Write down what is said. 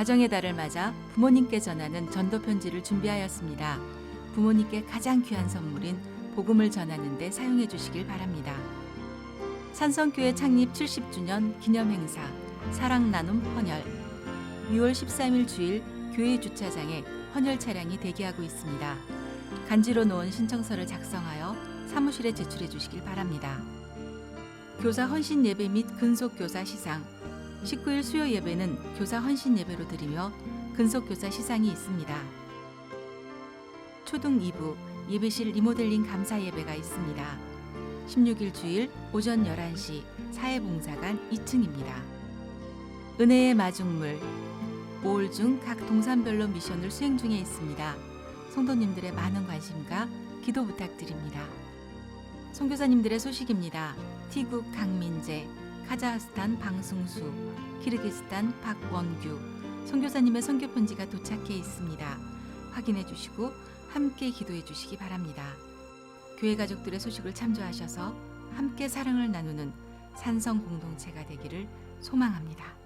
가정의 달을 맞아 부모님께 전하는 전도 편지를 준비하였습니다. 부모님께 가장 귀한 선물인 복음을 전하는 데 사용해 주시길 바랍니다. 산성교회 창립 70주년 기념 행사 사랑 나눔 헌혈 6월 13일 주일 교회 주차장에 헌혈 차량이 대기하고 있습니다. 간지로 놓은 신청서를 작성하여 사무실에 제출해 주시길 바랍니다. 교사 헌신 예배 및 근속 교사 시상 19일 수요 예배는 교사 헌신 예배로 드리며 근속 교사 시상이 있습니다. 초등 2부 예배실 리모델링 감사 예배가 있습니다. 16일 주일 오전 11시 사회봉사관 2층입니다. 은혜의 마중물 5월 중 각 동산별로 미션을 수행 중에 있습니다. 성도님들의 많은 관심과 기도 부탁드립니다. 선교사님들의 소식입니다. 티국 강민재, 카자흐스탄 방승수, 키르기스탄 박원규, 선교사님의 선교 편지가 도착해 있습니다. 확인해 주시고 함께 기도해 주시기 바랍니다. 교회 가족들의 소식을 참조하셔서 함께 사랑을 나누는 산성 공동체가 되기를 소망합니다.